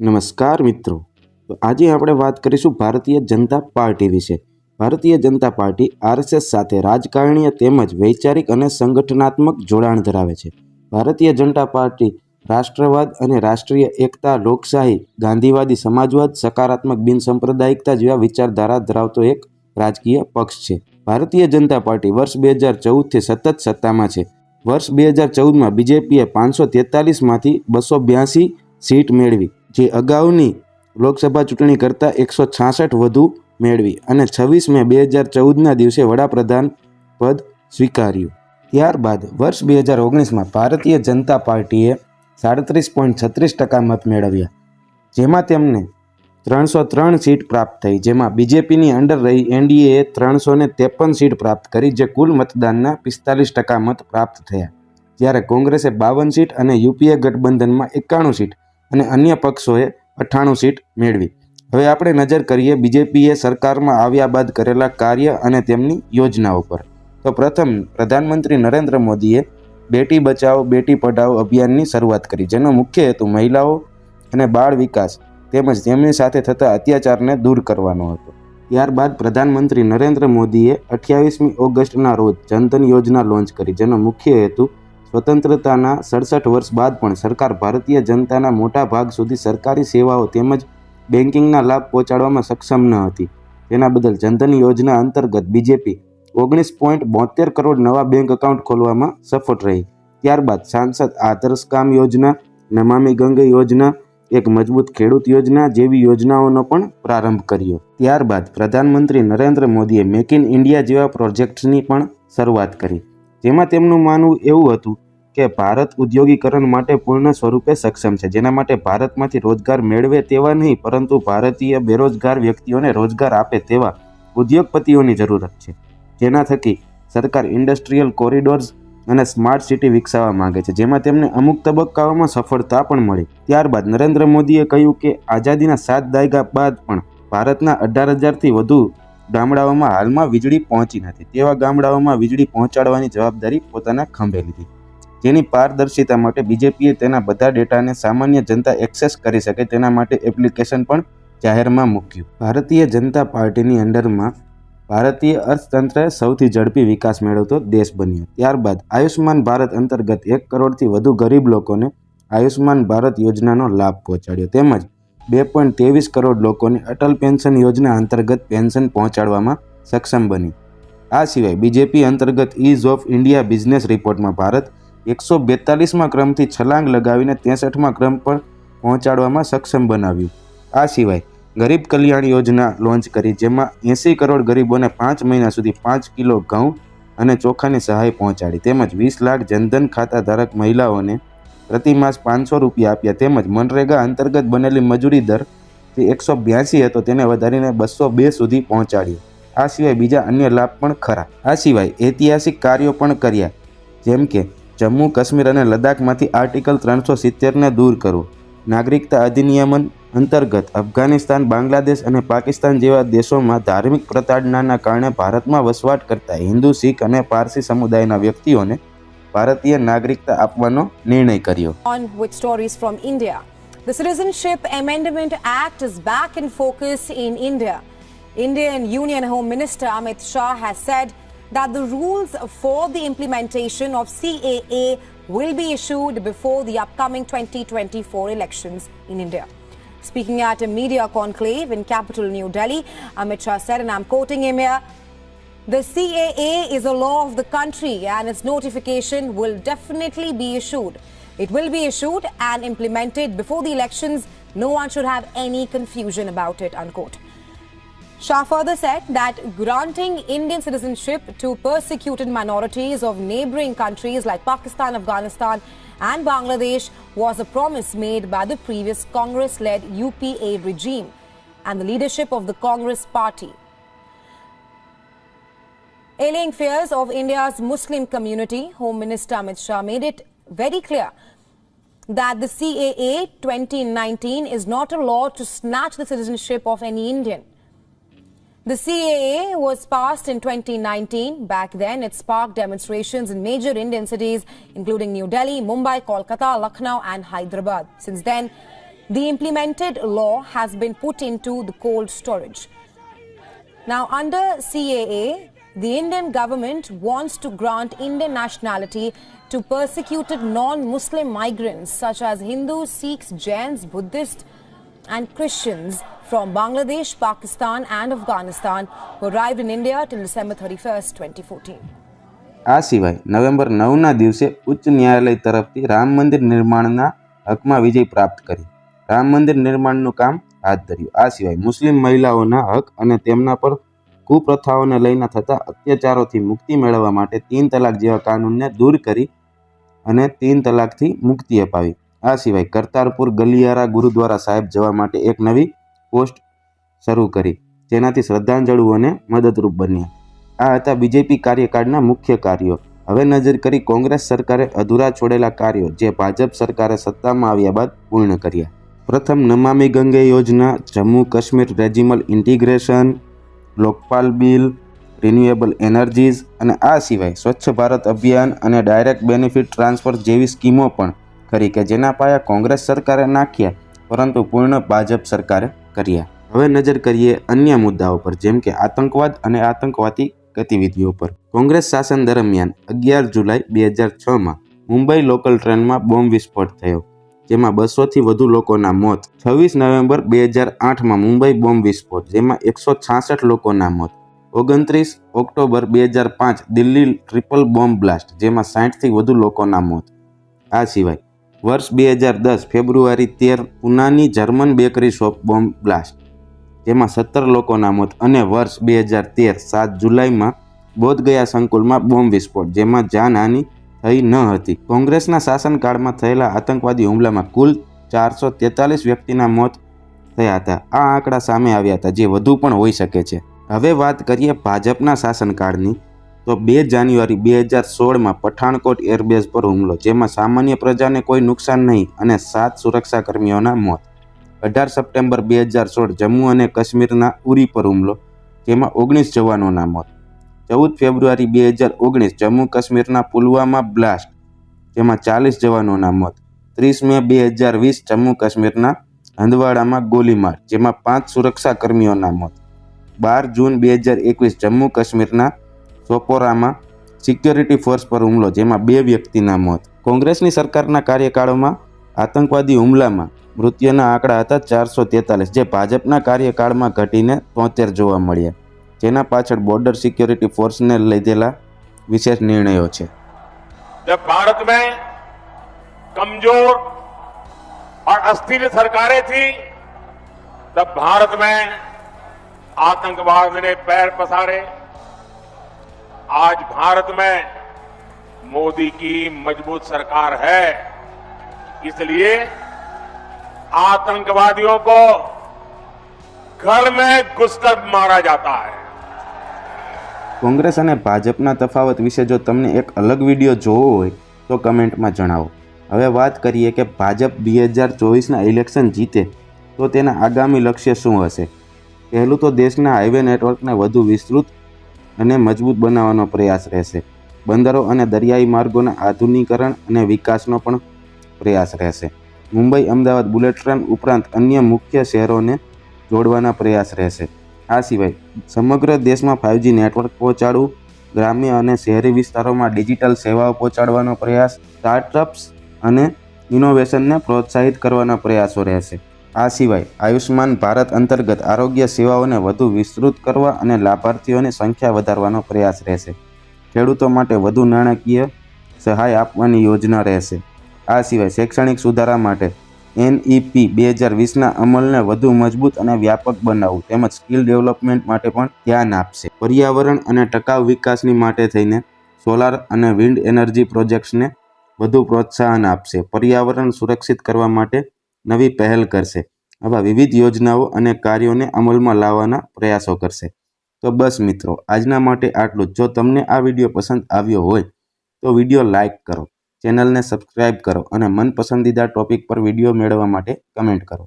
નમસ્કાર મિત્રો. આજે આપણે વાત કરીશું ભારતીય જનતા પાર્ટી વિશે. ભારતીય જનતા પાર્ટી આરએસએસ સાથે રાજકારણીય તેમજ વૈચારિક અને સંગઠનાત્મક જોડાણ ધરાવે છે. ભારતીય જનતા પાર્ટી, રાષ્ટ્રવાદ અને રાષ્ટ્રીય એકતા, લોકશાહી, ગાંધીવાદી સમાજવાદ, સકારાત્મક બિનસાંપ્રદાયિકતા જેવા વિચારધારા ધરાવતો એક રાજકીય પક્ષ છે. ભારતીય જનતા પાર્ટી વર્ષ બે હજાર ચૌદથી સતત સત્તામાં છે. વર્ષ બે હજાર ચૌદમાં બીજેપીએ પાંચસો તેતાલીસમાંથી બસો બ્યાસી સીટ મેળવી. જે અગાઉની લોકસભા ચૂંટણી કરતાં એકસો છાસઠ વધુ મેળવી અને છવ્વીસ મે બે હજાર ચૌદના દિવસે વડાપ્રધાન પદ સ્વીકાર્યું. ત્યારબાદ વર્ષ બે હજાર ઓગણીસમાં ભારતીય જનતા પાર્ટીએ સાડત્રીસ પોઈન્ટ છત્રીસ ટકા મત મેળવ્યા, જેમાં તેમને ત્રણસો ત્રણ સીટ પ્રાપ્ત થઈ, જેમાં બીજેપીની અંડર રહી એનડીએએ ત્રણસો ને ત્રેપન સીટ પ્રાપ્ત કરી, જે કુલ મતદાનના પિસ્તાલીસ ટકા મત પ્રાપ્ત થયા. જ્યારે કોંગ્રેસે બાવન સીટ અને યુપીએ ગઠબંધનમાં એકાણું સીટ અને અન્ય પક્ષોએ અઠ્ઠાણું સીટ મેળવી. હવે આપણે નજર કરીએ બીજેપીએ સરકારમાં આવ્યા બાદ કરેલા કાર્ય અને તેમની યોજનાઓ પર. તો પ્રથમ, પ્રધાનમંત્રી નરેન્દ્ર મોદીએ બેટી બચાવો, બેટી પઢાઓ અભિયાનની શરૂઆત કરી, જેનો મુખ્ય હેતુ મહિલાઓ અને બાળ વિકાસ તેમજ તેમની સાથે થતા અત્યાચારને દૂર કરવાનો હતો. ત્યારબાદ પ્રધાનમંત્રી નરેન્દ્ર મોદીએ અઠ્યાવીસમી ઓગસ્ટના રોજ જનધન યોજના લોન્ચ કરી, જેનો મુખ્ય હેતુ સ્વતંત્રતાના સડસઠ વર્ષ બાદ પણ સરકાર ભારતીય જનતાના મોટા ભાગ સુધી સરકારી સેવાઓ તેમજ બેન્કિંગના લાભ પહોંચાડવામાં સક્ષમ ન હતી. તેના બદલ જનધન યોજના અંતર્ગત બીજેપી ઓગણીસ પોઈન્ટ બોતેર કરોડ નવા બેંક એકાઉન્ટ ખોલવામાં સફળ રહી. ત્યારબાદ સાંસદ આદર્શ કામ યોજના, નમામી ગંગે યોજના, એક મજબૂત ખેડૂત યોજના જેવી યોજનાઓનો પણ પ્રારંભ કર્યો. ત્યારબાદ પ્રધાનમંત્રી નરેન્દ્ર મોદીએ મેક ઇન ઇન્ડિયા જેવા પ્રોજેક્ટ્સની પણ શરૂઆત કરી. જેમાં તેમનું માનવું એવું હતું કે ભારત ઉદ્યોગીકરણ માટે પૂર્ણ સ્વરૂપે સક્ષમ છે. જેના માટે ભારતમાંથી રોજગાર મેળવે તેવા નહીં, પરંતુ ભારતીય બેરોજગાર વ્યક્તિઓને રોજગાર આપે તેવા ઉદ્યોગપતિઓની જરૂરત છે. જેના થકી સરકાર ઇન્ડસ્ટ્રીયલ કોરિડોર્સ અને સ્માર્ટ સિટી વિકસાવવા માંગે છે. જેમાં તેમને અમુક તબક્કાઓમાં સફળતા પણ મળી. ત્યારબાદ નરેન્દ્ર મોદીએ કહ્યું કે આઝાદીના સાત દાયકા બાદ પણ ભારતના અઢાર હજારથી વધુ ગામડાઓમાં હાલમાં વીજળી પહોંચી નથી. તેવા ગામડાઓમાં વીજળી પહોંચાડવાની જવાબદારી પોતાના ખંભે લીધી. જેની પારદર્શિતા માટે બીજેપીએ તેના બધા ડેટાને સામાન્ય જનતા એક્સેસ કરી શકે તેના માટે એપ્લિકેશન પણ જાહેરમાં મૂક્યું. ભારતીય જનતા પાર્ટીની અંડરમાં ભારતીય અર્થતંત્રએ સૌથી ઝડપી વિકાસ મેળવતો દેશ બન્યો. ત્યારબાદ આયુષ્માન ભારત અંતર્ગત એક કરોડથી વધુ ગરીબ લોકોને આયુષ્માન ભારત યોજનાનો લાભ પહોંચાડ્યો. તેમજ બે પોઈન્ટ ત્રેવીસ કરોડ લોકોને અટલ પેન્શન યોજના અંતર્ગત પેન્શન પહોંચાડવામાં સક્ષમ બની આ સિવાય બીજેપી અંતર્ગત ઇઝ ઓફ ઇન્ડિયા બિઝનેસ રિપોર્ટમાં ભારત એકસો બેતાલીસમાં ક્રમથી છલાંગ લગાવીને ત્રેસઠમાં ક્રમ પર પહોંચાડવામાં સક્ષમ બનાવ્યું. આ સિવાય ગરીબ કલ્યાણ યોજના લોન્ચ કરી, જેમાં એંસી કરોડ ગરીબોને પાંચ મહિના સુધી પાંચ કિલો ઘઉં અને ચોખાની સહાય પહોંચાડી, તેમજ વીસ લાખ જનધન ખાતા ધારક મહિલાઓને પ્રતિમાસ પાંચસો રૂપિયા આપ્યા, તેમજ મનરેગા અંતર્ગત બનેલી મજૂરી દર જે એકસો બ્યાસી હતો, તેને વધારીને બસો બે સુધી પહોંચાડ્યો. આ સિવાય બીજા અન્ય લાભ પણ ખરા. આ સિવાય ઐતિહાસિક કાર્યો પણ કર્યા, જેમ કે જમ્મુ કાશ્મીર અને લદ્દાખમાંથી આર્ટિકલ ત્રણસો સિત્તેરને દૂર કરવું નાગરિકતા અધિનિયમન અંતર્ગત અફઘાનિસ્તાન, બાંગ્લાદેશ અને પાકિસ્તાન જેવા દેશોમાં ધાર્મિક પ્રતાડનાના કારણે ભારતમાં વસવાટ કરતા હિન્દુ, શીખ અને પારસી સમુદાયના વ્યક્તિઓને ભારતીય નાગરિકતા આપવાનો નિર્ણય કર્યો. On with stories from India The Citizenship Amendment Act is back in focus in India. Indian Union Home Minister Amit Shah has said that the rules for the implementation of CAA will be issued before the upcoming 2024 elections in India. Speaking at a media conclave in capital New Delhi, Amit Shah said, and I'm quoting him here, the CAA is a law of the country and its notification will definitely be issued. It will be issued and implemented before the elections. No one should have any confusion about it, unquote. Shah further said that granting Indian citizenship to persecuted minorities of neighboring countries like Pakistan, Afghanistan, and Bangladesh was a promise made by the previous Congress led UPA regime and the leadership of the Congress party. Allaying fears of India's Muslim community, Home Minister Amit Shah made it very clear that the CAA 2019 is not a law to snatch the citizenship of any Indian. The CAA was passed in 2019. Back then, it sparked demonstrations in major Indian cities, including New Delhi, Mumbai, Kolkata, Lucknow, and Hyderabad. Since then, the implemented law has been put into the cold storage. Now, under CAA, the Indian government wants to grant Indian nationality to persecuted non Muslim migrants such as Hindus, Sikhs, Jains, Buddhists, and Christians from Bangladesh, Pakistan, and Afghanistan who arrived in India till December 31st, 2014. આ સિવાય November નવના દિવસે ઉચ્ચ ન્યાયાલય તરફથી રામ મંદિર નિર્માણના હકમાં વિજય પ્રાપ્ત કરી. રામ મંદિર નિર્માણનું કામ હાથ ધર્યું. આ સિવાય મુસ્લિમ મહિલાઓના હક અને તેમના પર કુપ્રથાઓને લઈને થતા અત્યાચારોથી મુક્તિ મેળવવા માટે તીન તલાક જેવા કાનૂનને દૂર કરી અને તીન તલાકથી મુક્તિ અપાવી. આ સિવાય કરતારપુર ગલિયારા ગુરુદ્વારા સાહેબ જવા માટે એક નવી પોસ્ટ શરૂ કરી, જેનાથી શ્રદ્ધાંજળુઓને મદદરૂપ બન્યા. આ હતા બીજેપી કાર્યકાળના મુખ્ય કાર્યો. હવે નજર કરી કોંગ્રેસ સરકારે અધૂરા છોડેલા કાર્યો, જે ભાજપ સરકારે સત્તામાં આવ્યા બાદ પૂર્ણ કર્યા. પ્રથમ નમામી ગંગે યોજના, Jammu Kashmir regional integration, Lokpal bill, renewable energies અને આ સિવાય સ્વચ્છ ભારત અભિયાન અને ડાયરેક્ટ બેનિફિટ ટ્રાન્સફર જેવી સ્કીમો પણ કરી કે જેના પાયા કોંગ્રેસ સરકારે નાખ્યા, પરંતુ પૂર્ણ ભાજપ સરકારે કર્યા હવે નજર કરીએ અન્ય મુદ્દાઓ પર, જેમ કે આતંકવાદ અને આતંકવાદી ગતિવિધિઓ પર. કોંગ્રેસ શાસન દરમિયાન અગિયાર જુલાઈ બે હજાર છમાં મુંબઈ લોકલ ટ્રેનમાં બોમ્બ વિસ્ફોટ થયો, જેમાં બસોથી વધુ લોકોના મોત. છવ્વીસ નવેમ્બર બે હજાર આઠમાં મુંબઈ બોમ્બ વિસ્ફોટ, જેમાં એકસો છાસઠ લોકોના મોત. ઓગણત્રીસ ઓક્ટોબર બે હજાર પાંચ દિલ્હી ટ્રિપલ બોમ્બ બ્લાસ્ટ, જેમાં સાઠથી વધુ લોકોના મોત. આ સિવાય વર્ષ બે હજાર દસ ફેબ્રુઆરી તેર પુનાની German bakery shop bomb blast, જેમાં સત્તર લોકોના મોત અને વર્ષ બે હજાર તેર સાત જુલાઈમાં બોધગયા સંકુલમાં બોમ્બ વિસ્ફોટ, જેમાં જાનહાનિ થઈ ન હતી. કોંગ્રેસના શાસનકાળમાં થયેલા આતંકવાદી હુમલામાં કુલ ચારસો તેતાલીસ વ્યક્તિના મોત થયા હતા. આ આંકડા સામે આવ્યા હતા, જે વધુ પણ હોઈ શકે છે. હવે વાત કરીએ ભાજપના શાસનકાળની. તો બે જાન્યુઆરી બે હજાર સોળમાં પઠાણકોટ એરબેઝ પર હુમલો, જેમાં સામાન્ય પ્રજાને કોઈ નુકસાન નહીં અને સાત સુરક્ષાકર્મીઓના મોત. અઢાર સપ્ટેમ્બર બે હજાર સોળ જમ્મુ અને કાશ્મીરના ઉરી પર હુમલો, જેમાં ઓગણીસ જવાનોના મોત. ચૌદ ફેબ્રુઆરી બે હજાર ઓગણીસ જમ્મુ કાશ્મીરના પુલવામા બ્લાસ્ટ, જેમાં ચાલીસ જવાનોના મોત. ત્રીસ મે બે હજાર વીસ જમ્મુ કાશ્મીરના હંદવાડામાં ગોલીમાર, જેમાં પાંચ સુરક્ષાકર્મીઓના મોત. બાર જૂન બે હજાર એકવીસ જમ્મુ કાશ્મીરના સોપોરામાં સિક્યોરિટી ફોર્સ પર હુમલો જેમાં બે વ્યક્તિના મોત કોંગ્રેસની સરકારના કાર્યકાળોમાં આતંકવાદી હુમલામાં મૃત્યુના આંકડા હતા ચારસો તેતાલીસ જે ભાજપના કાર્યકાળમાં ઘટીને તોતેર જોવા મળ્યા જેના પાછળ બોર્ડર સિક્યોરિટી ફોર્સને લીધેલા વિશેષ નિર્ણયો છે जब भारत में कमजोर और अस्थिर सरकारें थी तब भारत में आतंकवाद ने पैर पसारे आज भारत में मोदी की मजबूत सरकार है इसलिए आतंकवादियों को घर में घुसकर मारा जाता है કોંગ્રેસ અને ભાજપના તફાવત વિશે જો તમને એક અલગ વિડીયો જોવો હોય તો કમેન્ટમાં જણાવો હવે વાત કરીએ કે ભાજપ બે હજાર ચોવીસના ઇલેક્શન જીતે તો તેના આગામી લક્ષ્ય શું હશે પહેલું તો દેશના હાઈવે નેટવર્કને વધુ વિસ્તૃત અને મજબૂત બનાવવાનો પ્રયાસ રહેશે. બંદરો અને દરિયાઈ માર્ગોના આધુનિકરણ અને વિકાસનો પણ પ્રયાસ રહેશે. મુંબઈ, અમદાવાદ બુલેટ ટ્રેન ઉપરાંત અન્ય મુખ્ય શહેરોને જોડવાના પ્રયાસ રહેશે. આ સિવાય, સમગ્ર દેશમાં ફાઇવજી નેટવર્ક પહોંચાડવું, ગ્રામ્ય અને શહેરી વિસ્તારોમાં ડિજિટલ સેવાઓ પહોંચાડવાનો પ્રયાસ સ્ટાર્ટઅપ્સ અને ઇનોવેશનને પ્રોત્સાહિત કરવાના પ્રયાસો રહેશે. આ સિવાય આયુષ્માન ભારત અંતર્ગત આરોગ્ય સેવાઓને વધુ વિસ્તૃત કરવા અને લાભાર્થીઓની સંખ્યા વધારવાનો પ્રયાસ રહેશે. ખેડૂતો માટે વધુ નાણાકીય સહાય આપવાની યોજના રહેશે. આ સિવાય શૈક્ષણિક સુધારા માટે એનઈપી બે હજાર વીસના અમલને વધુ મજબૂત અને વ્યાપક બનાવવું તેમજ સ્કિલ ડેવલપમેન્ટ માટે પણ ધ્યાન આપશે. પર્યાવરણ અને ટકાઉ વિકાસની માટે થઈને સોલાર અને વિન્ડ એનર્જી પ્રોજેક્ટ્સને વધુ પ્રોત્સાહન આપશે. પર્યાવરણ સુરક્ષિત કરવા માટે નવી પહેલ કરશે. આવા વિવિધ યોજનાઓ અને કાર્યોને અમલમાં લાવવાના પ્રયાસો કરશે. તો બસ મિત્રો, આજના માટે આટલું જ. જો તમને આ વીડિયો પસંદ આવ્યો હોય, તો વીડિયો લાઇક કરો, ચેનલને સબસ્ક્રાઇબ કરો અને મનપસંદીદા ટોપિક પર વીડિયો મેળવવા માટે કમેન્ટ કરો.